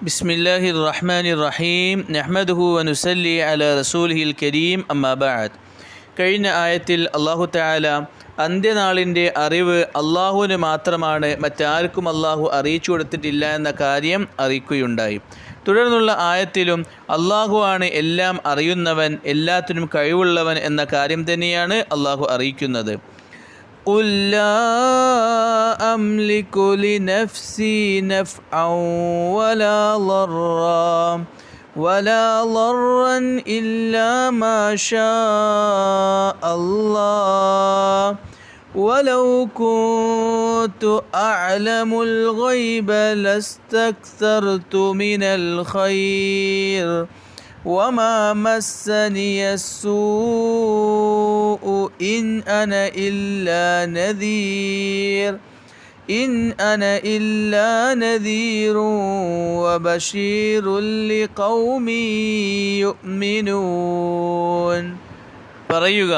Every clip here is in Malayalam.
بسم الله الرحمن الرحيم نحمده ونسلي على رسوله الكريم أما بعد കഴിഞ്ഞ ആയത്തിൽ അള്ളാഹു താല അന്ത്യനാളിൻ്റെ അറിവ് അള്ളാഹുവിന് മാത്രമാണ് മറ്റാർക്കും അള്ളാഹു അറിയിച്ചു കൊടുത്തിട്ടില്ല എന്ന കാര്യം അറിയിക്കുകയുണ്ടായി തുടർന്നുള്ള ആയത്തിലും അള്ളാഹു ആണ് എല്ലാം അറിയുന്നവൻ എല്ലാത്തിനും കഴിവുള്ളവൻ എന്ന കാര്യം തന്നെയാണ് അള്ളാഹു അറിയിക്കുന്നത് قل لا أملك لنفسي نفعا ولا ضرا ولا ضرا إلا ما شاء الله. ولو كنت أعلم الغيب لاستكثرت من الخير. وما مسني السوء إن أنا إلا نذير إن أنا إلا نذير وبشير لقوم يؤمنون പറയുക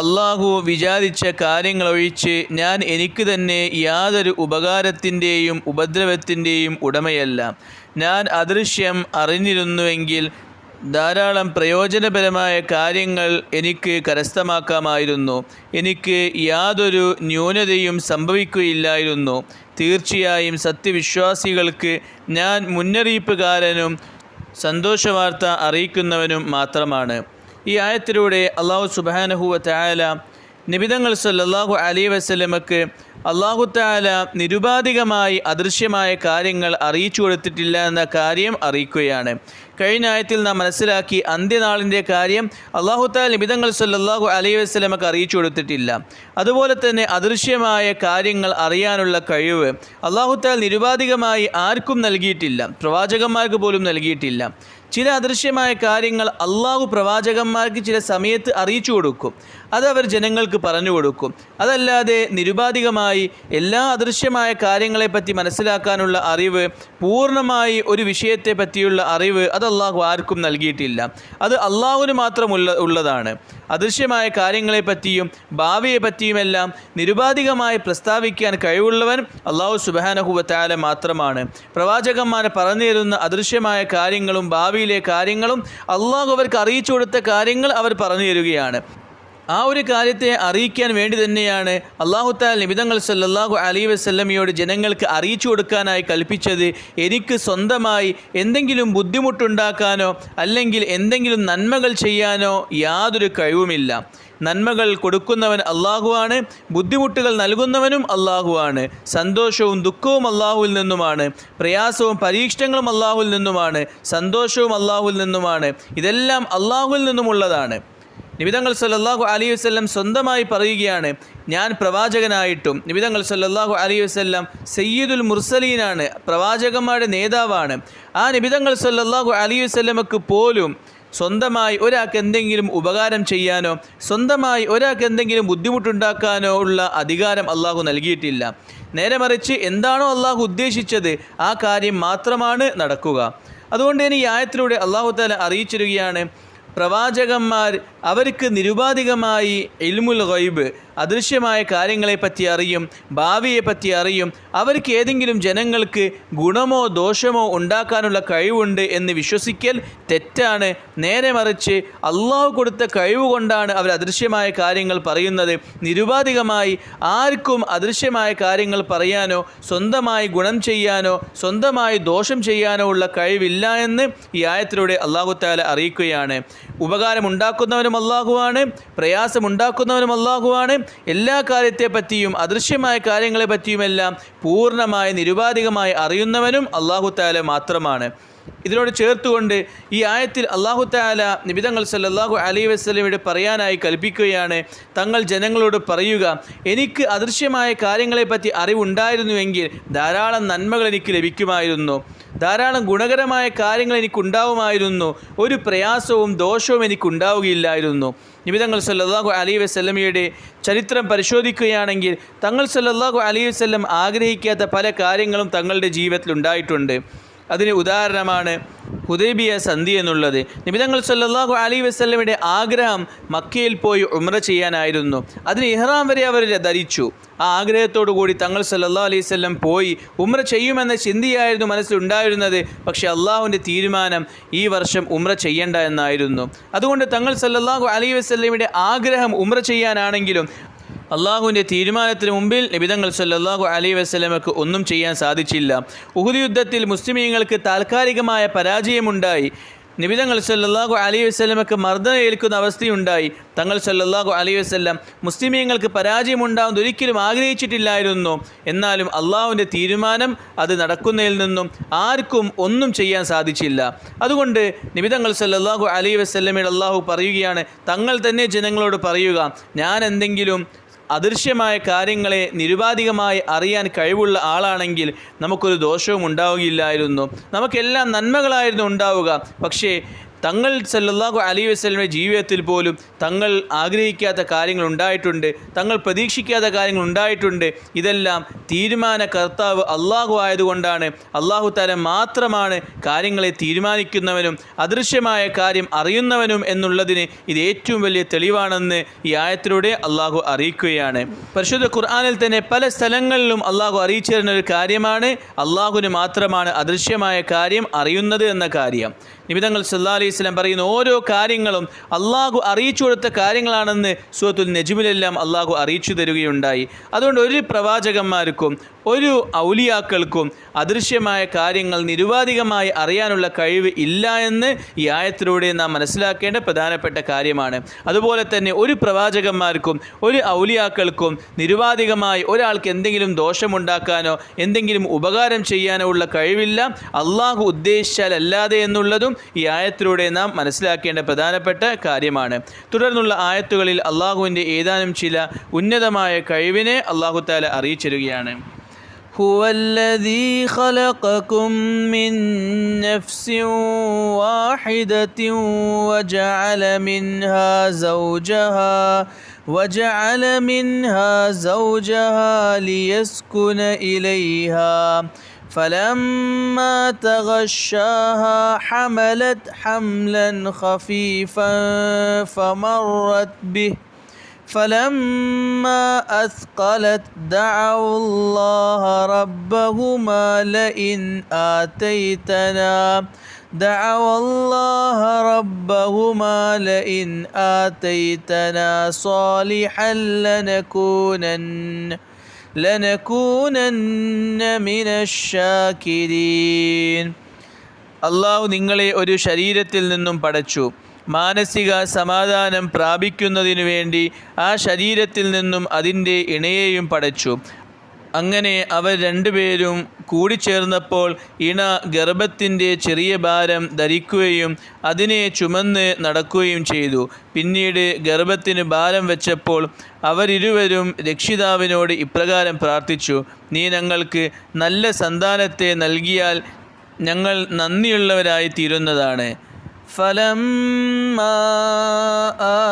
അള്ളാഹു വിചാരിച്ച കാര്യങ്ങളൊഴിച്ച് ഞാൻ എനിക്ക് തന്നെ യാതൊരു ഉപകാരത്തിൻ്റെയും ഉപദ്രവത്തിൻ്റെയും ഉടമയല്ല ഞാൻ അദൃശ്യം അറിഞ്ഞിരുന്നുവെങ്കിൽ ധാരാളം പ്രയോജനപരമായ കാര്യങ്ങൾ എനിക്ക് കരസ്ഥമാക്കാമായിരുന്നു. എനിക്ക് യാതൊരു ന്യൂനതയും സംഭവിക്കുകയില്ലായിരുന്നു. തീർച്ചയായും സത്യവിശ്വാസികൾക്ക് ഞാൻ മുന്നറിയിപ്പുകാരനും സന്തോഷവാർത്ത അറിയിക്കുന്നവനും മാത്രമാണ്. ഈ ആയത്തിലൂടെ അള്ളാഹു സുബാനഹുവ തായാല നിബിതങ്ങൾ സല്ലാഹു അലി വസ്ലമക്ക് അള്ളാഹു താല നിരുപാധികമായി അദൃശ്യമായ കാര്യങ്ങൾ അറിയിച്ചു കൊടുത്തിട്ടില്ല എന്ന കാര്യം അറിയിക്കുകയാണ്. കഴിഞ്ഞ ആയത്തിൽ നാം മനസ്സിലാക്കി അന്ത്യനാളിന്റെ കാര്യം അള്ളാഹു താല നിബിതങ്ങൾ സല്ലാഹു അലൈ വസ്ലമക്ക് അറിയിച്ചു കൊടുത്തിട്ടില്ല. അതുപോലെ തന്നെ അദൃശ്യമായ കാര്യങ്ങൾ അറിയാനുള്ള കഴിവ് അള്ളാഹു താൽ നിരുപാധികമായി ആർക്കും നൽകിയിട്ടില്ല. പ്രവാചകന്മാർക്ക് പോലും നൽകിയിട്ടില്ല. ചില അദൃശ്യമായ കാര്യങ്ങൾ അള്ളാഹു പ്രവാചകന്മാർക്ക് ചില സമയത്ത് അറിയിച്ചു കൊടുക്കും. അത് അവർ ജനങ്ങൾക്ക് പറഞ്ഞു കൊടുക്കും. അതല്ലാതെ നിരുപാധികമായി എല്ലാ അദൃശ്യമായ കാര്യങ്ങളെപ്പറ്റി മനസ്സിലാക്കാനുള്ള അറിവ് പൂർണമായി ഒരു വിഷയത്തെ പറ്റിയുള്ള അറിവ് അത് അള്ളാഹു ആർക്കും നൽകിയിട്ടില്ല. അത് അള്ളാഹുവിന് മാത്രമുള്ള ഉള്ളതാണ്. അദൃശ്യമായ കാര്യങ്ങളെപ്പറ്റിയും ഭാവിയെ പറ്റിയുമെല്ലാം നിരുപാധികമായി പ്രസ്താവിക്കാൻ കഴിവുള്ളവൻ അള്ളാഹു സുബാനഹുബത്താല മാത്രമാണ്. പ്രവാചകന്മാരെ പറഞ്ഞു തരുന്ന അദൃശ്യമായ കാര്യങ്ങളും ഭാവിയിലെ കാര്യങ്ങളും അള്ളാഹു അവർക്ക് അറിയിച്ചു കൊടുത്ത കാര്യങ്ങൾ അവർ പറഞ്ഞു തരികയാണ്. ആ ഒരു കാര്യത്തെ അറിയിക്കാൻ വേണ്ടി തന്നെയാണ് അള്ളാഹു താൽ നിബിതങ്ങൾ സല്ലാഹു അലി വസല്ലമയോട് ജനങ്ങൾക്ക് അറിയിച്ചു കൊടുക്കാനായി കൽപ്പിച്ചത്. എനിക്ക് സ്വന്തമായി എന്തെങ്കിലും ബുദ്ധിമുട്ടുണ്ടാക്കാനോ അല്ലെങ്കിൽ എന്തെങ്കിലും നന്മകൾ ചെയ്യാനോ യാതൊരു കഴിവുമില്ല. നന്മകൾ കൊടുക്കുന്നവൻ അള്ളാഹുവാണ് ബുദ്ധിമുട്ടുകൾ നൽകുന്നവനും അള്ളാഹുവാണ് സന്തോഷവും ദുഃഖവും അള്ളാഹുവിൽ നിന്നുമാണ് പ്രയാസവും പരീക്ഷണങ്ങളും അള്ളാഹുവിൽ നിന്നുമാണ് സന്തോഷവും അള്ളാഹുവിൽ നിന്നുമാണ് ഇതെല്ലാം അള്ളാഹുവിൽ നിന്നുമുള്ളതാണ്. നിബിതങ്ങൾ സല്ലാഹു അലൈഹി വസല്ലം സ്വന്തമായി പറയുകയാണ് ഞാൻ പ്രവാചകനായിട്ടും നിബിതങ്ങൾ സല്ലാഹു അലൈഹി വസല്ലം സയ്യിദുൽ മുർസലീനാണ് പ്രവാചകന്മാരുടെ നേതാവാണ്. ആ നിബിതങ്ങൾ സല്ലാഹു അലൈഹി വസ്ല്ലമക്ക് പോലും സ്വന്തമായി ഒരാൾക്ക് എന്തെങ്കിലും ഉപകാരം ചെയ്യാനോ സ്വന്തമായി ഒരാൾക്ക് എന്തെങ്കിലും ബുദ്ധിമുട്ടുണ്ടാക്കാനോ ഉള്ള അധികാരം അള്ളാഹു നൽകിയിട്ടില്ല. നേരെ മറിച്ച് എന്താണോ അള്ളാഹു ഉദ്ദേശിച്ചത് ആ കാര്യം മാത്രമാണ് നടക്കുക. അതുകൊണ്ട് തന്നെ ഈ ആയത്തിലൂടെ അള്ളാഹു താല അറിയിച്ചിരുകയാണ് പ്രവാചകന്മാർ അവർക്ക് നിരുപാധികമായി ഇൽമുൽ ഗൈബ് അദൃശ്യമായ കാര്യങ്ങളെപ്പറ്റി അറിയും ഭാവിയെപ്പറ്റി അറിയും. അവർക്ക് ഏതെങ്കിലും ജനങ്ങൾക്ക് ഗുണമോ ദോഷമോ ഉണ്ടാക്കാനുള്ള കഴിവുണ്ട് എന്ന് വിശ്വസിക്കൽ തെറ്റാണ്. നേരെ മറിച്ച് അള്ളാഹു കൊടുത്ത കഴിവ് കൊണ്ടാണ് അവർ അദൃശ്യമായ കാര്യങ്ങൾ പറയുന്നത്. നിരുപാധികമായി ആർക്കും അദൃശ്യമായ കാര്യങ്ങൾ പറയാനോ സ്വന്തമായി ഗുണം ചെയ്യാനോ സ്വന്തമായി ദോഷം ചെയ്യാനോ ഉള്ള കഴിവില്ല എന്ന് ഈ ആയത്തിലൂടെ അള്ളാഹു താല അറിയിക്കുകയാണ്. ഉപകാരമുണ്ടാക്കുന്നവനും അള്ളാഹുവാണ് പ്രയാസമുണ്ടാക്കുന്നവനും അള്ളാഹുവാണ് എല്ലാ കാര്യത്തെപ്പറ്റിയും അദൃശ്യമായ കാര്യങ്ങളെ പറ്റിയുമെല്ലാം പൂർണമായി നിരുപാധികമായി അറിയുന്നവനും അള്ളാഹു താല മാത്രമാണ്. ഇതിനോട് ചേർത്തുകൊണ്ട് ഈ ആയത്തിൽ അള്ളാഹു താല നിബിതങ്ങൾ സല്ലല്ലാഹു അലൈ വസ്ലമിയുടെ പറയാനായി കൽപ്പിക്കുകയാണ്. തങ്ങൾ ജനങ്ങളോട് പറയുക എനിക്ക് അദൃശ്യമായ കാര്യങ്ങളെപ്പറ്റി അറിവുണ്ടായിരുന്നുവെങ്കിൽ ധാരാളം നന്മകൾ എനിക്ക് ലഭിക്കുമായിരുന്നു. ധാരാളം ഗുണകരമായ കാര്യങ്ങൾ എനിക്കുണ്ടാവുമായിരുന്നു. ഒരു പ്രയാസവും ദോഷവും എനിക്കുണ്ടാവുകയില്ലായിരുന്നു. നിബിതങ്ങൾ സല്ലാഹു അലി വസ്ലമിയുടെ ചരിത്രം പരിശോധിക്കുകയാണെങ്കിൽ തങ്ങൾ സല്ലാഹു അലി വസ്ലം ആഗ്രഹിക്കാത്ത പല കാര്യങ്ങളും തങ്ങളുടെ ജീവിതത്തിൽ ഉണ്ടായിട്ടുണ്ട്. അതിന് ഉദാഹരണമാണ് ഹുദൈബിയ സന്ധി എന്നുള്ളത്. നിബിതങ്ങൾ സല്ലാഹു അലി വസ്ലമിയുടെ ആഗ്രഹം മക്കയിൽ പോയി ഉമ്ര ചെയ്യാനായിരുന്നു. അതിന് ഇഹ്റാം വരെ അവർ ധരിച്ചു. ആ ആഗ്രഹത്തോടു കൂടി തങ്ങൾ സല്ലാ അലൈഹി വസല്ലം പോയി ഉമ്ര ചെയ്യുമെന്ന ചിന്തയായിരുന്നു മനസ്സിലുണ്ടായിരുന്നത്. പക്ഷേ അള്ളാഹുവിന്റെ തീരുമാനം ഈ വർഷം ഉമ്ര ചെയ്യേണ്ട എന്നായിരുന്നു. അതുകൊണ്ട് തങ്ങൾ സല്ലാഹു അലൈഹി വസ്ലമിയുടെ ആഗ്രഹം ഉമ്ര ചെയ്യാനാണെങ്കിലും അള്ളാഹുവിന്റെ തീരുമാനത്തിന് മുമ്പിൽ നിബിതങ്ങൾ സല്ലാഹു അലൈഹി വസ്ലമക്ക് ഒന്നും ചെയ്യാൻ സാധിച്ചില്ല. ഉഹുദ് യുദ്ധത്തിൽ മുസ്ലിമീങ്ങൾക്ക് താൽക്കാലികമായ പരാജയമുണ്ടായി. നിബിതങ്ങൾ സല്ലാഹു അലൈഹി വസ്ലമക്ക് മർദ്ദനം ഏൽക്കുന്ന അവസ്ഥയുണ്ടായി. തങ്ങൾ സല്ലാഹു അലൈഹി വസല്ലം മുസ്ലിമീങ്ങൾക്ക് പരാജയമുണ്ടാകുന്ന ഒരിക്കലും ആഗ്രഹിച്ചിട്ടില്ലായിരുന്നു. എന്നാലും അള്ളാഹുവിന്റെ തീരുമാനം അത് നടക്കുന്നതിൽ നിന്നും ആർക്കും ഒന്നും ചെയ്യാൻ സാധിച്ചില്ല. അതുകൊണ്ട് നിബിതങ്ങൾ സല്ലാഹു അലൈഹി വസ്ലമയുടെ അള്ളാഹു പറയുകയാണ് തങ്ങൾ തന്നെ ജനങ്ങളോട് പറയുക ഞാൻ എന്തെങ്കിലും അദൃശ്യമായ കാര്യങ്ങളെ നിരുപാധികമായി അറിയാൻ കഴിവുള്ള ആളാണെങ്കിൽ നമുക്കൊരു ദോഷവും ഉണ്ടാവുകയില്ലായിരുന്നു. നമുക്കെല്ലാം നന്മകളായിരുന്നു ഉണ്ടാവുക. പക്ഷേ തങ്ങൾ സല്ലല്ലാഹു അലി വസ്ലമിന്റെ ജീവിതത്തിൽ പോലും തങ്ങൾ ആഗ്രഹിക്കാത്ത കാര്യങ്ങൾ ഉണ്ടായിട്ടുണ്ട് തങ്ങൾ പ്രതീക്ഷിക്കാത്ത കാര്യങ്ങൾ ഉണ്ടായിട്ടുണ്ട്. ഇതെല്ലാം തീരുമാന കർത്താവ് അള്ളാഹു ആയതുകൊണ്ടാണ്. അള്ളാഹു തല മാത്രമാണ് കാര്യങ്ങളെ തീരുമാനിക്കുന്നവനും അദൃശ്യമായ കാര്യം അറിയുന്നവനും എന്നുള്ളതിന് ഇത് ഏറ്റവും വലിയ തെളിവാണെന്ന് ഈ ആയത്തിലൂടെ അള്ളാഹു അറിയിക്കുകയാണ്. പരിശുദ്ധ ഖുർആാനിൽ തന്നെ പല സ്ഥലങ്ങളിലും അള്ളാഹു അറിയിച്ചു തരുന്ന ഒരു കാര്യമാണ് അള്ളാഹുവിന് മാത്രമാണ് അദൃശ്യമായ കാര്യം അറിയുന്നത് എന്ന കാര്യം. നിമിതങ്ങൾ സല്ലാ അലൈഹി സ്വലം പറയുന്ന ഓരോ കാര്യങ്ങളും അള്ളാഹു അറിയിച്ചു കൊടുത്ത കാര്യങ്ങളാണെന്ന് സൂറത്തുൽ നജിമിലെല്ലാം അള്ളാഹു അറിയിച്ചു തരികയുണ്ടായി. അതുകൊണ്ട് ഒരു പ്രവാചകന്മാർക്കും ഒരു ഔലിയാക്കൾക്കും അദൃശ്യമായ കാര്യങ്ങൾ നിരുപാധികമായി അറിയാനുള്ള കഴിവ് ഇല്ല എന്ന് ഈ ആയത്തിലൂടെ നാം മനസ്സിലാക്കേണ്ട പ്രധാനപ്പെട്ട കാര്യമാണ്. അതുപോലെ തന്നെ ഒരു പ്രവാചകന്മാർക്കും ഒരു ഔലിയാക്കൾക്കും നിരുപാധികമായി ഒരാൾക്ക് എന്തെങ്കിലും ദോഷമുണ്ടാക്കാനോ എന്തെങ്കിലും ഉപകാരം ചെയ്യാനോ ഉള്ള കഴിവില്ല അള്ളാഹു ഉദ്ദേശിച്ചാലല്ലാതെ എന്നുള്ളതും ഈ ആയത്തിലൂടെ നാം മനസ്സിലാക്കേണ്ട പ്രധാനപ്പെട്ട കാര്യമാണ്. തുടർന്നുള്ള ആയത്തുകളിൽ അള്ളാഹുവിന്റെ ഏതാനും ചില ഉന്നതമായ കഴിവിനെ അള്ളാഹു താല അറിയിച്ചിരുകയാണ് هو الذي خلقكم من نفس واحدة وجعل منها زوجها وجعل منها زوجها ليسكن إليها. فلما تغشاها حملت حملا خفيفا فمرت به. فلما أثقلت دعوا الله ربهما لئن آتيتنا دعوا الله ربهما لئن آتيتنا صالحا لنكونن لنكونن من الشاكرين അള്ളാഹു നിങ്ങളെ ഒരു ശരീരത്തിൽ നിന്നും പടച്ചു മാനസിക സമാധാനം പ്രാപിക്കുന്നതിനു വേണ്ടി ആ ശരീരത്തിൽ നിന്നും അതിന്റെ ഇണയെയും പടച്ചു. അങ്ങനെ അവർ രണ്ടുപേരും കൂടിച്ചേർന്നപ്പോൾ ഇണ ഗർഭത്തിന്റെ ചെറിയ ഭാരം ധരിക്കുകയും അതിനെ ചുമന്ന് നടക്കുകയും ചെയ്തു. പിന്നീട് ഗർഭത്തിന് ഭാരം വെച്ചപ്പോൾ അവരിരുവരും രക്ഷിതാവിനോട് ഇപ്രകാരം പ്രാർത്ഥിച്ചു നീ ഞങ്ങൾക്ക് നല്ല സന്താനത്തെ നൽകിയാൽ ഞങ്ങൾ നന്ദിയുള്ളവരായി തീരുന്നതാണ് فلما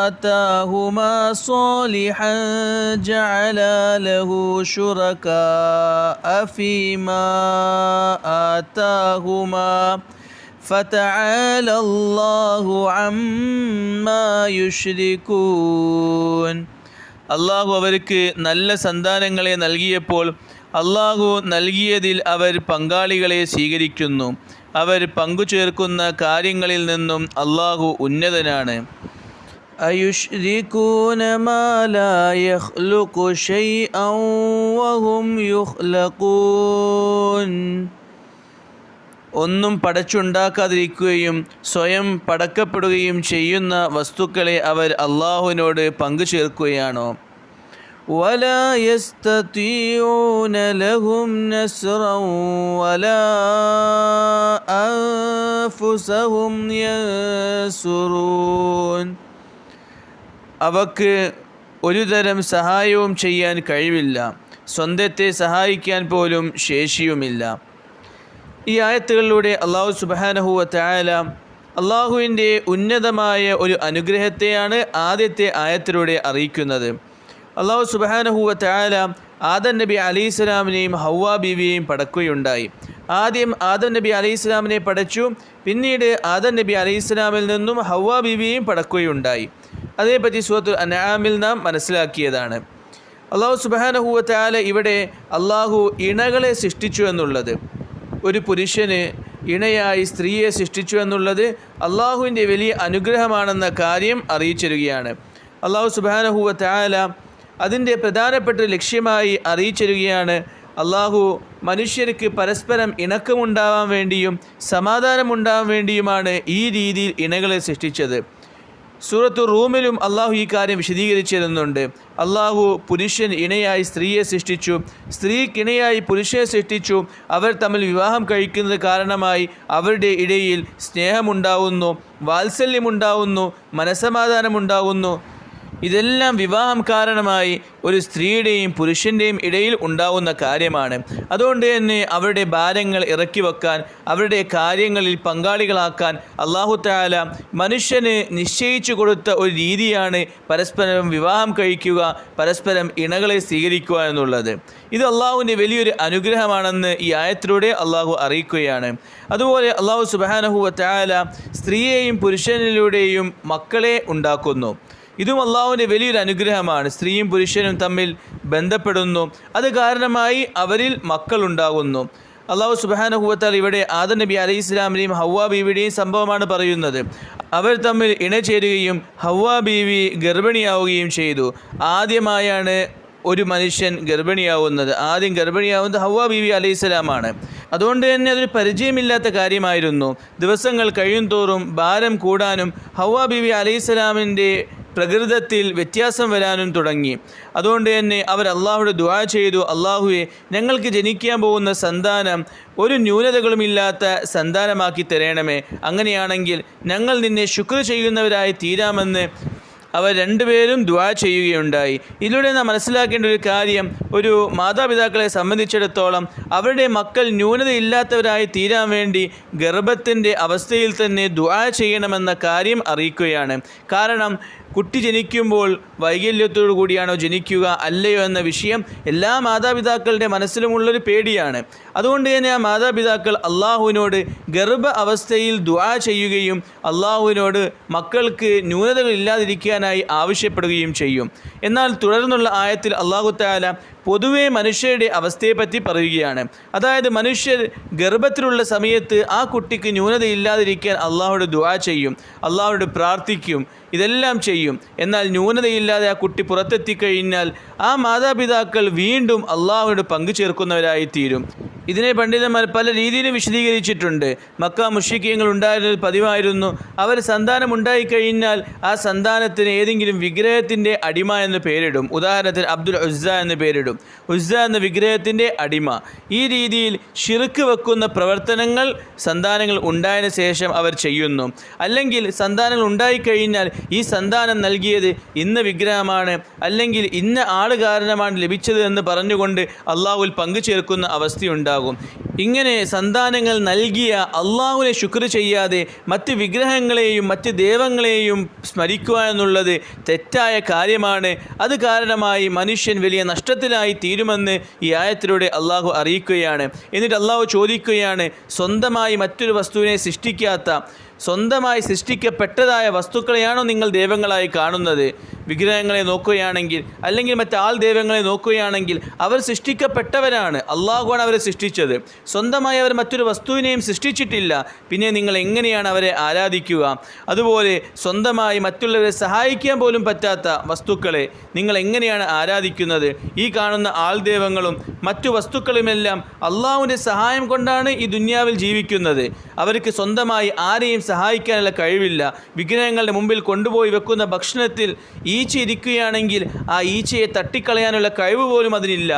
آتاهما صالحا جعل له شركاء فيما آتاهما فتعالى الله عما يشركون അള്ളാഹു അവർക്ക് നല്ല സന്താനങ്ങളെ നൽകിയപ്പോൾ അള്ളാഹു നൽകിയതിൽ അവർ പങ്കാളികളെ സ്വീകരിക്കുന്നു. അവർ പങ്കുചേർക്കുന്ന കാര്യങ്ങളിൽ നിന്നും അള്ളാഹു ഉന്നതനാണ്. വഹും ഒന്നും പടച്ചുണ്ടാക്കാതിരിക്കുകയും സ്വയം പടക്കപ്പെടുകയും ചെയ്യുന്ന വസ്തുക്കളെ അവർ അള്ളാഹുവിനോട് പങ്കുചേർക്കുകയാണോ? ولا يستطيعون لهم نصرا ولا أنفسهم ينصرون അവക്ക് ഒരു തരം സഹായവും ചെയ്യാൻ കഴിവില്ല സ്വന്തത്തെ സഹായിക്കാൻ പോലും ശേഷിയുമില്ല ഈ ആയത്തുകളിലൂടെ അള്ളാഹു സുബാനഹുവ തായാല അള്ളാഹുവിൻ്റെ ഉന്നതമായ ഒരു അനുഗ്രഹത്തെയാണ് ആദ്യത്തെ ആയത്തിലൂടെ അറിയിക്കുന്നത് അള്ളാഹു സുബാനഹുവ തായാല ആദൻ നബി അലി ഇസ്ലാമിനെയും ഹൗവ ബീവിയെയും പടക്കുകയുണ്ടായി. ആദ്യം ആദൻ നബി അലി ഇസ്ലാമിനെ പടച്ചു പിന്നീട് ആദൻ നബി അലി ഇസ്ലാമിൽ നിന്നും ഹവ്വ ബീവിയെയും പടക്കുകയുണ്ടായി. അതേപറ്റി സുഹത്തു അനാമിൽ നാം മനസ്സിലാക്കിയതാണ്. അള്ളാഹു സുബാനഹുവത്താല ഇവിടെ അള്ളാഹു ഇണകളെ സൃഷ്ടിച്ചു എന്നുള്ളത് ഒരു പുരുഷന് ഇണയായി സ്ത്രീയെ സൃഷ്ടിച്ചു എന്നുള്ളത് അള്ളാഹുവിന്റെ വലിയ അനുഗ്രഹമാണെന്ന കാര്യം അറിയിച്ചിരുകയാണ് അള്ളാഹു സുബാനഹുവത്താല അതിന്റെ പ്രധാനപ്പെട്ട ലക്ഷ്യമായി അറിയിച്ചിരുകയാണ്. അള്ളാഹു മനുഷ്യർക്ക് പരസ്പരം ഇണക്കമുണ്ടാവാൻ വേണ്ടിയും സമാധാനമുണ്ടാവാൻ വേണ്ടിയുമാണ് ഈ രീതിയിൽ ഇണകളെ സൃഷ്ടിച്ചത്. സൂറത്തു റൂമിലും അള്ളാഹു ഈ കാര്യം വിശദീകരിച്ചിരുന്നുണ്ട്. അള്ളാഹു പുരുഷൻ ഇണയായി സ്ത്രീയെ സൃഷ്ടിച്ചു. സ്ത്രീക്ക് ഇണയായി പുരുഷനെ സൃഷ്ടിച്ചു. അവർ തമ്മിൽ വിവാഹം കഴിക്കുന്നത് കാരണമായി അവരുടെ ഇടയിൽ സ്നേഹമുണ്ടാവുന്നു വാത്സല്യമുണ്ടാവുന്നു മനസമാധാനമുണ്ടാവുന്നു ഇതെല്ലാം വിവാഹം കാരണമായി ഒരു സ്ത്രീയുടെയും പുരുഷന്റെയും ഇടയിൽ ഉണ്ടാവുന്ന കാര്യമാണ്. അതുകൊണ്ട് തന്നെ അവരുടെ ഭാരങ്ങൾ ഇറക്കി വെക്കാൻ അവരുടെ കാര്യങ്ങളിൽ പങ്കാളികളാക്കാൻ അള്ളാഹു താല മനുഷ്യന് നിശ്ചയിച്ചു കൊടുത്ത ഒരു രീതിയാണ് പരസ്പരം വിവാഹം കഴിക്കുക പരസ്പരം ഇണകളെ സ്വീകരിക്കുക എന്നുള്ളത്. ഇത് അള്ളാഹുവിന്റെ വലിയൊരു അനുഗ്രഹമാണെന്ന് ഈ ആയത്തിലൂടെ അള്ളാഹു അറിയിക്കുകയാണ്. അതുപോലെ അള്ളാഹു സുബാനഹുവ താല സ്ത്രീയെയും പുരുഷനിലൂടെയും മക്കളെ ഉണ്ടാക്കുന്നു. ഇതും അള്ളാഹുവിന്റെ വലിയൊരു അനുഗ്രഹമാണ്. സ്ത്രീയും പുരുഷനും തമ്മിൽ ബന്ധപ്പെടുന്നു. അത് കാരണമായി അവരിൽ മക്കളുണ്ടാകുന്നു അള്ളാഹു സുബാനഹുവത്താൽ ഇവിടെ ആദർ നബി അലൈഹി ഇസ്ലാമിനെയും ഹവ്വ ബീവിയുടെയും സംഭവമാണ് പറയുന്നത്. അവർ തമ്മിൽ ഇണചേരുകയും ഹവ്വ ബീവി ഗർഭിണിയാവുകയും ചെയ്തു. ആദ്യമായാണ് ഒരു മനുഷ്യൻ ഗർഭിണിയാവുന്നത്. ആദ്യം ഗർഭിണിയാവുന്നത് ഹവ്വ ബീവി അലൈഹി സ്വലാമാണ്. അതുകൊണ്ട് തന്നെ അതൊരു പരിചയമില്ലാത്ത കാര്യമായിരുന്നു. ദിവസങ്ങൾ കഴിയും തോറും ഭാരം കൂടാനും ഹവ്വ ബീവി അലൈഹി സ്വലാമിന്റെ പ്രകൃതത്തിൽ വ്യത്യാസം വരാനും തുടങ്ങി. അതുകൊണ്ട് തന്നെ അവർ അള്ളാഹുടെ ദുവാ ചെയ്തു. അള്ളാഹുവെ ഞങ്ങൾക്ക് ജനിക്കാൻ പോകുന്ന സന്താനം ഒരു ന്യൂനതകളുമില്ലാത്ത സന്താനമാക്കി തരണമേ. അങ്ങനെയാണെങ്കിൽ ഞങ്ങൾ നിന്നെ ശുക്ർ ചെയ്യുന്നവരായി തീരാമെന്ന് അവർ രണ്ടുപേരും ദ്വാ ചെയ്യുകയുണ്ടായി. ഇതിലൂടെ നാം മനസ്സിലാക്കേണ്ട ഒരു കാര്യം ഒരു മാതാപിതാക്കളെ സംബന്ധിച്ചിടത്തോളം അവരുടെ മക്കൾ ന്യൂനതയില്ലാത്തവരായി തീരാൻ വേണ്ടി ഗർഭത്തിന്റെ അവസ്ഥയിൽ തന്നെ ദ്വാ ചെയ്യണമെന്ന കാര്യം അറിയിക്കുകയാണ്. കാരണം കുട്ടി ജനിക്കുമ്പോൾ വൈകല്യത്തോടു കൂടിയാണോ ജനിക്കുക അല്ലയോ എന്ന വിഷയം എല്ലാ മാതാപിതാക്കളുടെ മനസ്സിലുമുള്ളൊരു പേടിയാണ്. അതുകൊണ്ട് തന്നെ ആ മാതാപിതാക്കൾ അള്ളാഹുവിനോട് ഗർഭ അവസ്ഥയിൽ ദുആ ചെയ്യുകയും അള്ളാഹുവിനോട് മക്കൾക്ക് ന്യൂനതകൾ ഇല്ലാതിരിക്കാനായി ആവശ്യപ്പെടുകയും ചെയ്യും. എന്നാൽ തുടർന്നുള്ള ആയത്തിൽ അള്ളാഹു താല പൊതുവെ മനുഷ്യരുടെ അവസ്ഥയെപ്പറ്റി പറയുകയാണ്. അതായത് മനുഷ്യർ ഗർഭത്തിലുള്ള സമയത്ത് ആ കുട്ടിക്ക് ന്യൂനതയില്ലാതിരിക്കാൻ അള്ളാഹുടെ ദുആ ചെയ്യും അള്ളാഹുടെ പ്രാർത്ഥിക്കും ഇതെല്ലാം ചെയ്യും. എന്നാൽ ന്യൂനതയില്ലാതെ ആ കുട്ടി പുറത്തെത്തിക്കഴിഞ്ഞാൽ ആ മാതാപിതാക്കൾ വീണ്ടും അള്ളാഹുവിനോട് പങ്കു ചേർക്കുന്നവരായി തീരും ഇതിനെ പണ്ഡിതന്മാർ പല രീതിയിലും വിശദീകരിച്ചിട്ടുണ്ട്. മക്ക മുഷിക്കിയങ്ങൾ ഉണ്ടായിരുന്നത് പതിവായിരുന്നു. അവർ സന്താനം ഉണ്ടായിക്കഴിഞ്ഞാൽ ആ സന്താനത്തിന് ഏതെങ്കിലും വിഗ്രഹത്തിന്റെ അടിമ എന്ന് പേരിടും. ഉദാഹരണത്തിന് അബ്ദുൽ ഉസ്സ എന്ന് പേരിടും. ഉസ്സ എന്ന വിഗ്രഹത്തിന്റെ അടിമ. ഈ രീതിയിൽ ഷിർക്ക് വെക്കുന്ന പ്രവർത്തനങ്ങൾ സന്താനങ്ങൾ ഉണ്ടായതിനു ശേഷം അവർ ചെയ്യുന്നു. അല്ലെങ്കിൽ സന്താനങ്ങൾ ഉണ്ടായിക്കഴിഞ്ഞാൽ ഈ സന്താനം നൽകിയത് ഇന്ന വിഗ്രഹമാണ് അല്ലെങ്കിൽ ഇന്ന ആൾ കാരണമാണ് ലഭിച്ചത് എന്ന് പറഞ്ഞുകൊണ്ട് അള്ളാഹുൽ പങ്കു ചേർക്കുന്ന അവസ്ഥയുണ്ടാകും. ഇങ്ങനെ സന്താനങ്ങൾ നൽകിയ അള്ളാഹുവിനെ ശുക്ർ ചെയ്യാതെ മറ്റ് വിഗ്രഹങ്ങളെയും മറ്റ് ദൈവങ്ങളെയും സ്മരിക്കുക എന്നുള്ളത് തെറ്റായ കാര്യമാണ്. അത് കാരണമായി മനുഷ്യൻ വലിയ നഷ്ടത്തിലായി തീരുമെന്ന് ഈ ആയത്തിലൂടെ അള്ളാഹു അറിയിക്കുകയാണ്. എന്നിട്ട് അള്ളാഹു ചോദിക്കുകയാണ് സ്വന്തമായി മറ്റൊരു വസ്തുവിനെ സൃഷ്ടിക്കാത്ത സ്വന്തമായി സൃഷ്ടിക്കപ്പെട്ടതായ വസ്തുക്കളെയാണോ നിങ്ങൾ ദൈവങ്ങളായി കാണുന്നത്? വിഗ്രഹങ്ങളെ നോക്കുകയാണെങ്കിൽ അല്ലെങ്കിൽ മറ്റാൾ ദൈവങ്ങളെ നോക്കുകയാണെങ്കിൽ അവർ സൃഷ്ടിക്കപ്പെട്ടവരാണ്. അള്ളാഹുവാണ് അവരെ സൃഷ്ടിച്ചത്. സ്വന്തമായി അവർ മറ്റൊരു വസ്തുവിനെയും സൃഷ്ടിച്ചിട്ടില്ല. പിന്നെ നിങ്ങൾ എങ്ങനെയാണ് അവരെ ആരാധിക്കുക? അതുപോലെ സ്വന്തമായി മറ്റുള്ളവരെ സഹായിക്കാൻ പോലും പറ്റാത്ത വസ്തുക്കളെ നിങ്ങൾ എങ്ങനെയാണ് ആരാധിക്കുന്നത്? ഈ കാണുന്ന ആൾ ദൈവങ്ങളും മറ്റു വസ്തുക്കളുമെല്ലാം അള്ളാഹുവിന്റെ സഹായം കൊണ്ടാണ് ഈ ദുന്യാവിൽ ജീവിക്കുന്നത്. അവർക്ക് സ്വന്തമായി ആരെയും സഹായിക്കാനുള്ള കഴിവില്ല. വിഗ്രഹങ്ങളുടെ മുമ്പിൽ കൊണ്ടുപോയി വെക്കുന്ന ഭക്ഷണത്തിൽ ഈച്ച ഇരിക്കുകയാണെങ്കിൽ ആ ഈച്ചയെ തട്ടിക്കളയാനുള്ള കഴിവ് പോലും അതിനില്ല.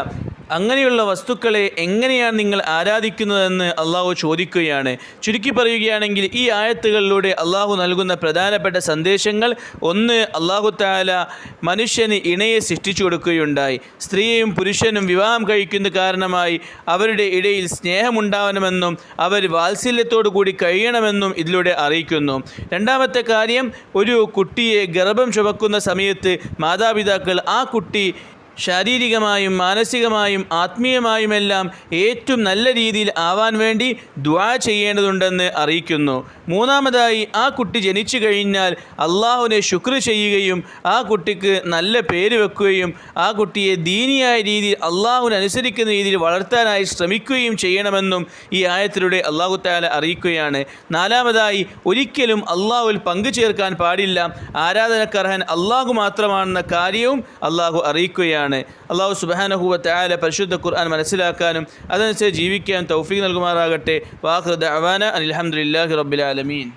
അങ്ങനെയുള്ള വസ്തുക്കളെ എങ്ങനെയാണ് നിങ്ങൾ ആരാധിക്കുന്നതെന്ന് അള്ളാഹു ചോദിക്കുകയാണ്. ചുരുക്കി പറയുകയാണെങ്കിൽ ഈ ആയത്തുകളിലൂടെ അള്ളാഹു നൽകുന്ന പ്രധാനപ്പെട്ട സന്ദേശങ്ങൾ ഒന്ന് അള്ളാഹു താല മനുഷ്യന് ഇണയെ സൃഷ്ടിച്ചു കൊടുക്കുകയുണ്ടായി. സ്ത്രീയും പുരുഷനും വിവാഹം കഴിക്കുന്ന കാരണമായി അവരുടെ ഇടയിൽ സ്നേഹമുണ്ടാവണമെന്നും അവർ വാത്സല്യത്തോടു കൂടി കഴിയണമെന്നും ഇതിലൂടെ അറിയിക്കുന്നു. രണ്ടാമത്തെ കാര്യം ഒരു കുട്ടിയെ ഗർഭം ചുമക്കുന്ന സമയത്ത് മാതാപിതാക്കൾ ആ കുട്ടി ശാരീരികമായും മാനസികമായും ആത്മീയമായുമെല്ലാം ഏറ്റവും നല്ല രീതിയിൽ ആവാൻ വേണ്ടി ദ്വാ ചെയ്യേണ്ടതുണ്ടെന്ന് അറിയിക്കുന്നു. മൂന്നാമതായി ആ കുട്ടി ജനിച്ചു കഴിഞ്ഞാൽ അള്ളാഹുവിനെ ശുക്ർ ചെയ്യുകയും ആ കുട്ടിക്ക് നല്ല പേര് വെക്കുകയും ആ കുട്ടിയെ ദീനിയായ രീതിയിൽ അള്ളാഹുവിനെ അനുസരിക്കുന്ന രീതിയിൽ വളർത്താനായി ശ്രമിക്കുകയും ചെയ്യണമെന്നും ഈ ആയത്തിലൂടെ അള്ളാഹു താല അറിയിക്കുകയാണ്. നാലാമതായി ഒരിക്കലും അള്ളാഹുവിൽ പങ്കു ചേർക്കാൻ പാടില്ല. ആരാധനക്കർഹൻ അള്ളാഹു മാത്രമാണെന്ന കാര്യവും അള്ളാഹു അറിയിക്കുകയാണ്. അള്ളാഹു സുബാനഹുവ താല പരിശുദ്ധ ഖുർആൻ മനസ്സിലാക്കാനും അതനുസരിച്ച് ജീവിക്കാൻ തൗഫീഖ് നൽകുമാറാകട്ടെ. വാഹൃദ് അവാന അലഹമുല്ലാഹി റബ്ബിലാലമീൻ